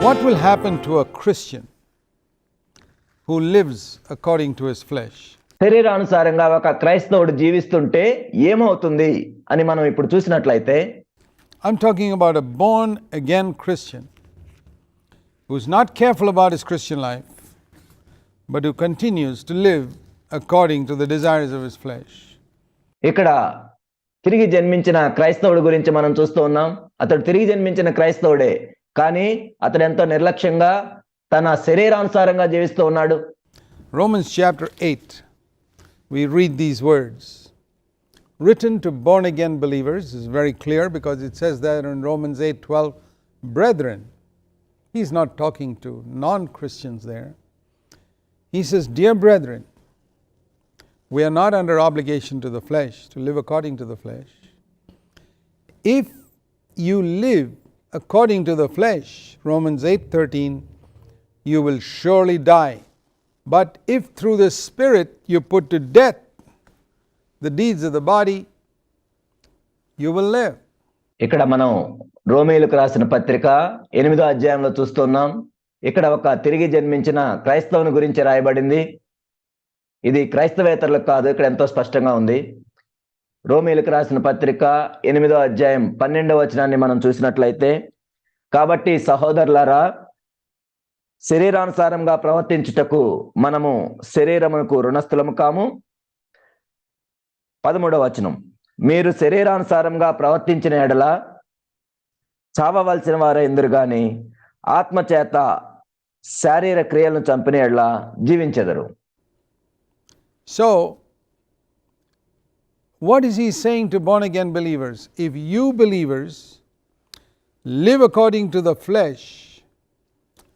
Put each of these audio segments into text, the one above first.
What will happen to a Christian who lives according to his flesh? శరీరానుసారంగా ఒక క్రైస్తవుడు జీవిస్తుంటే ఏమవుతుంది అని మనం ఇప్పుడు చూసినట్లయితే I'm talking about a born again Christian who's not careful about his Christian life, but who continues to live according to the desires of his flesh. ఇక్కడ తిరిగి జన్మించిన క్రైస్తవుడి గురించి మనం చూస్తూ ఉన్నాం అతడు తిరిగి జన్మించిన క్రైస్తవుడే కానీ అతడు ఎంతో నిర్లక్ష్యంగా తన శరీరానుసారంగా జీవిస్తూ ఉన్నాడు Romans chapter 8, we read these words. Written to born again believers is very clear because it says there in Romans 8 12, brethren. He's not talking to non Christians there. He says, Dear brethren, we are not under obligation to the flesh to live according to the flesh. If you live according to the flesh, Romans 8:13, you will surely die. But if through the Spirit you put to death the deeds of the body, you will live. ఇక్కడ మనం రోమేలకు రాసిన పత్రిక ఎనిమిదో అధ్యాయంలో చూస్తున్నాం ఇక్కడ ఒక తిరిగి జన్మించిన క్రైస్తవుని గురించి రాయబడింది ఇది క్రైస్తవేతరులకు కాదు ఇక్కడ ఎంతో స్పష్టంగా ఉంది రోమిలకు రాసిన పత్రిక ఎనిమిదో అధ్యాయం పన్నెండవ వచనాన్ని మనం చూసినట్లయితే కాబట్టి సహోదరులారా శరీరానుసారంగా ప్రవర్తించుటకు మనము శరీరమునకు రుణస్థులము కాము. పదమూడవ వచనం మీరు శరీరానుసారంగా ప్రవర్తించిన ఎడల చావవలసిన వారే ఎందురు గాని ఆత్మచేత శారీర క్రియలను చంపిన ఎడల జీవించెదరు. So what is he saying to born again believers? If you believers live according to the flesh,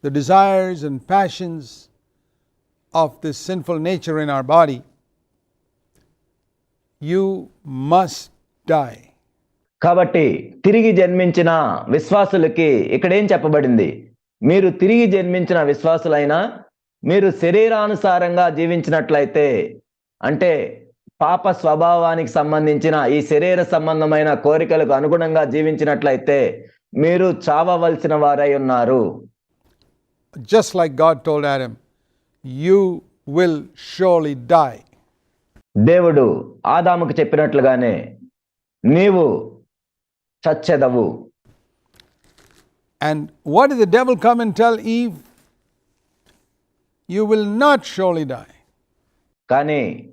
the desires and passions of this sinful nature in our body, you must die. కాబట్టి తిరిగి జన్మించిన విశ్వాసులకి ఇక్కడేం చెప్పబడింది మీరు తిరిగి జన్మించిన విశ్వాసులైనా మీరు శరీరానుసారంగా జీవించినట్లయితే అంటే పాప స్వభావానికి సంబంధించిన ఈ శరీర సంబంధమైన కోరికలకు అనుగుణంగా జీవించినట్లయితే మీరు చావవలసిన వారై ఉన్నారు. Just like God told Adam you will surely die దేవుడు ఆదాముకు చెప్పినట్లుగానే నీవు చచ్చెదవు. And what is the devil come and tell Eve you will not surely die కానీ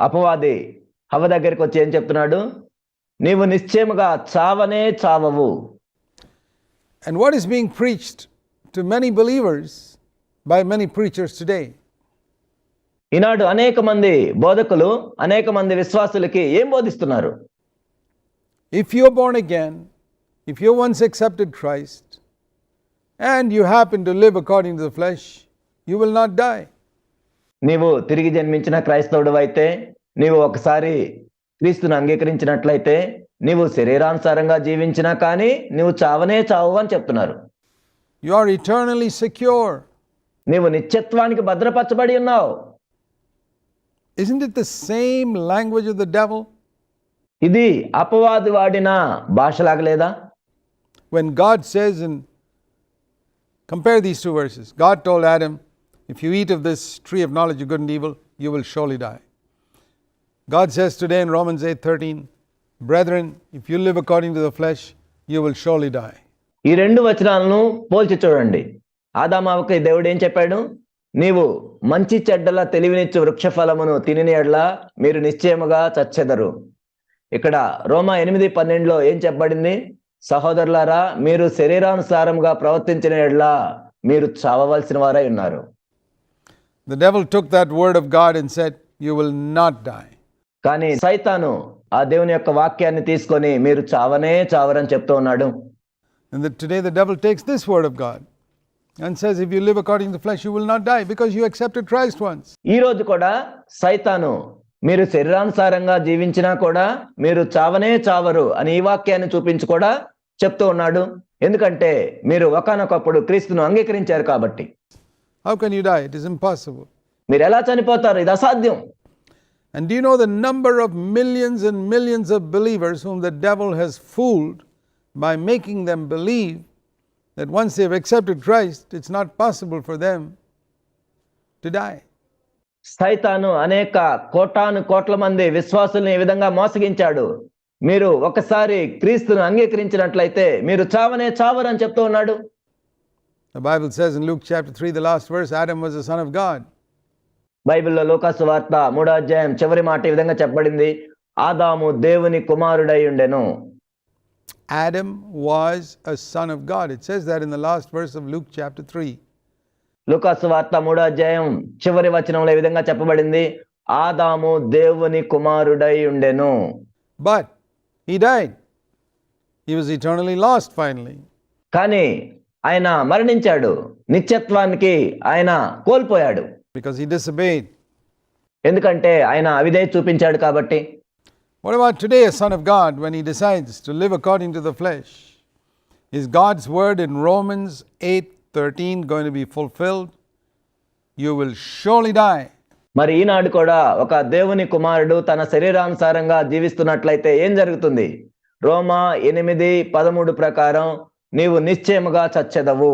అపవాది హవ దగ్గరికి వచ్చి ఏం చెప్తున్నాడు నీవు నిశ్చయముగా చావనే చావవు And what is being preached to many believers by many preachers today? ఈనాడు అనేక మంది బోధకులు అనేక మంది విశ్వాసులకి ఏం బోధిస్తున్నారు If you're born again, if you once accepted Christ, and you happen to live according to the flesh, you will not die. నీవు తిరిగి జన్మించిన క్రైస్తవుడు అయితే నీవు ఒకసారి క్రీస్తును అంగీకరించినట్లయితే నీవు శరీరానుసారంగా జీవించినా కానీ నీవు చావనే చావు అని చెప్తున్నారు You are eternally secure. నీవు నిత్యత్వానికి భద్రపరచబడి ఉన్నావు Isn't it the same language of the devil? ఇది అపవాది వాడిన భాషలాగా లేదా When God says in compare these two verses, God told Adam, if you eat of this tree of knowledge of good and evil, you will surely die. God says today in Romans 8:13, brethren, if you live according to the flesh, you will surely die. ఈ రెండు వచనాలను పోల్చి చూడండి ఆదామావుకి దేవుడు ఏం చెప్పాడు నీవు మంచి చెడ్డల తెలివినిచ్చు వృక్ష ఫలమును తినిన ఎడ్ల మీరు నిశ్చయముగా చచ్చెదరు ఇక్కడ రోమా ఎనిమిది పన్నెండులో ఏం చెప్పబడింది సహోదరులారా మీరు శరీరానుసారంగా ప్రవర్తించిన ఎడ్ల మీరు చావవలసిన వారై ఉన్నారు The devil took that word of God and said, You will not die. కానీ సైతాను ఆ దేవుని యొక్క వాక్యాన్ని తీసుకొని మీరు చావనే చావరని చెప్తూ ఉన్నాడు And that today the devil takes this word of God and says, If you live according to the flesh, you will not die because you accepted Christ once. ఈ రోజు కూడా సైతాను మీరు శరీరానుసారంగా జీవించినా కూడా మీరు చావనే చావరు అని ఈ వాక్యాన్ని చూపించి కూడా చెప్తూ ఉన్నాడు ఎందుకంటే మీరు ఒకనొకప్పుడు క్రీస్తును అంగీకరించారు కాబట్టి How can you die? It is impossible. మీరు ఎలా చనిపోతారు ఇది అసాధ్యం And do you know the number of millions and millions of believers whom the devil has fooled by making them believe that once they've accepted Christ, it's not possible for them to die. సైతాను అనేక కోటాను కోట్ల మంది విశ్వాసుల్ని ఈ విధంగా మోసగించాడు మీరు ఒకసారి క్రీస్తును అంగీకరించినట్లయితే మీరు చావనే చావరని చెప్తూ ఉన్నాడు The Bible says in Luke chapter 3, the last verse, Adam was the Son of God. బైబిల్లో లోకాసు వార్త మూడో అధ్యాయం చివరి మాట ఈ విధంగా చెప్పబడింది ఆదాము దేవుని కుమారుడై ఉండెను Adam was a son of God. It says that in the last verse of Luke chapter 3. లూకాసు వార్త మూడో అధ్యాయం చివరి వచనంలో ఈ విధంగా చెప్పబడింది ఆదాము దేవుని కుమారుడై ఉండెను But he died. He was eternally lost finally. కానీ ఆయన మరణించాడు నిత్యత్వానికి ఆయన కోల్పోయాడు because he disobeyed. ఎందుకంటే ఆయన అవిధేయ చూపించాడు కాబట్టి What about today, a son of God, when he decides to live according to the flesh? Is God's word in Romans 8:13 going to be fulfilled? You will surely die. మరి ఈనాడు కూడా ఒక దేవుని కుమారుడు తన శరీరానుసారంగా జీవిస్తున్నట్లయితే ఏం జరుగుతుంది రోమా ఎనిమిది పదమూడు ప్రకారం నీవు నిశ్చయముగా చచ్చెదవు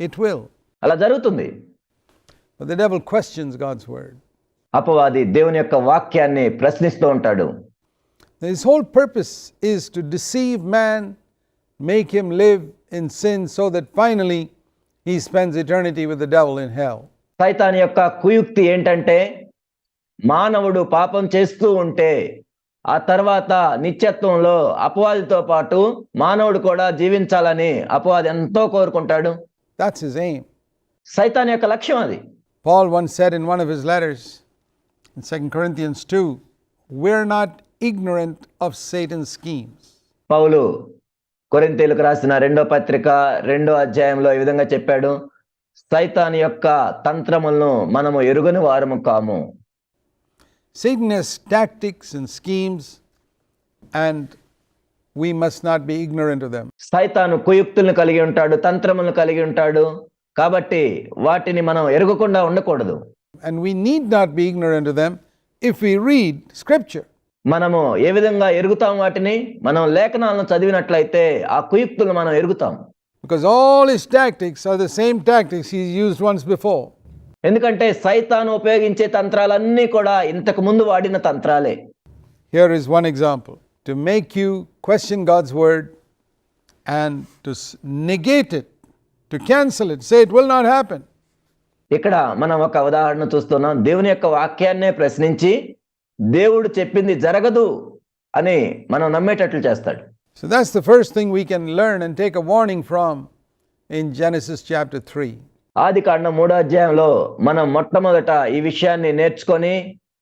It will. అలా జరుగుతుంది the devil questions God's word. అపవాది దేవుని యొక్క వాక్యాన్ని ప్రశ్నిస్తూ ఉంటాడు His whole purpose is to deceive man, make him live in sin, so that finally he spends eternity with the devil in hell. సైతాన్ యొక్క కుయుక్తి ఏంటంటే మానవుడు పాపం చేస్తూ ఉంటే ఆ తర్వాత నిత్యత్వంలో అపవాదితో పాటు మానవుడు కూడా జీవించాలని అపవాది ఎంతో కోరుకుంటాడు That's his aim. సైతాన్ యొక్క లక్ష్యం అది Paul once said in one of his letters in 2 Corinthians 2 We're not ignorant of Satan's schemes. పౌలు కొరింతీలకు రాసిన రెండో పత్రిక రెండో అధ్యాయంలో ఈ విధంగా చెప్పాడు సైతాన్ యొక్క తంత్రములను మనము ఎరుగని వారము కాము Satan has tactics and schemes, and we must not be ignorant of them. సైతాను కుయుక్తులను కలిగి ఉంటాడు తంత్రములను కలిగి ఉంటాడు కాబట్టి వాటిని మనం ఎరగకుండా ఉండకూడదు And we need not be ignorant of them if we read Scripture. మనము ఏ విధంగా ఎరుగుతాం వాటిని మనం లేఖనాలను చదివినట్లయితే ఆ కుయుక్తులను మనం ఎరుగుతాం Because all his tactics are the same tactics he's used once before. ఎందుకంటే సైతాను ఉపయోగించే తంత్రాలన్నీ కూడా ఇంతకు ముందు వాడిన తంత్రాలే Here is one example to make you question God's word and to s- negate it, to cancel it, say it will not happen. ఇక్కడ మనం ఒక ఉదాహరణ చూస్తున్నాం దేవుని యొక్క వాక్యాన్నే ప్రశ్నించి దేవుడు చెప్పింది జరగదు అని మనం నమ్మేటట్లు చేస్తాడు So that's the first thing we can learn and take a warning from in Genesis chapter 3. ఆది కాండం మూడో అధ్యాయంలో మనం మొట్టమొదట ఈ విషయాన్ని నేర్చుకొని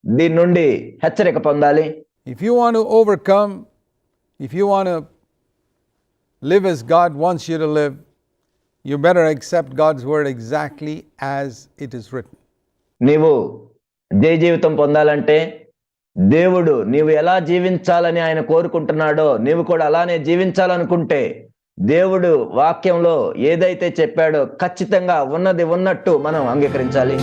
దీని నుండి హెచ్చరిక పొందాలి. If you want overcome if you want live is God wants you live you better accept God's word exactly as it is written నీవు జయ జీవితం పొందాలంటే దేవుడు నీవు ఎలా జీవించాలని ఆయన కోరుకుంటున్నాడో నీవు కూడా అలానే జీవించాలనుకుంటే దేవుడు వాక్యంలో ఏదైతే చెప్పాడో ఖచ్చితంగా ఉన్నది ఉన్నట్టు మనం అంగీకరించాలి.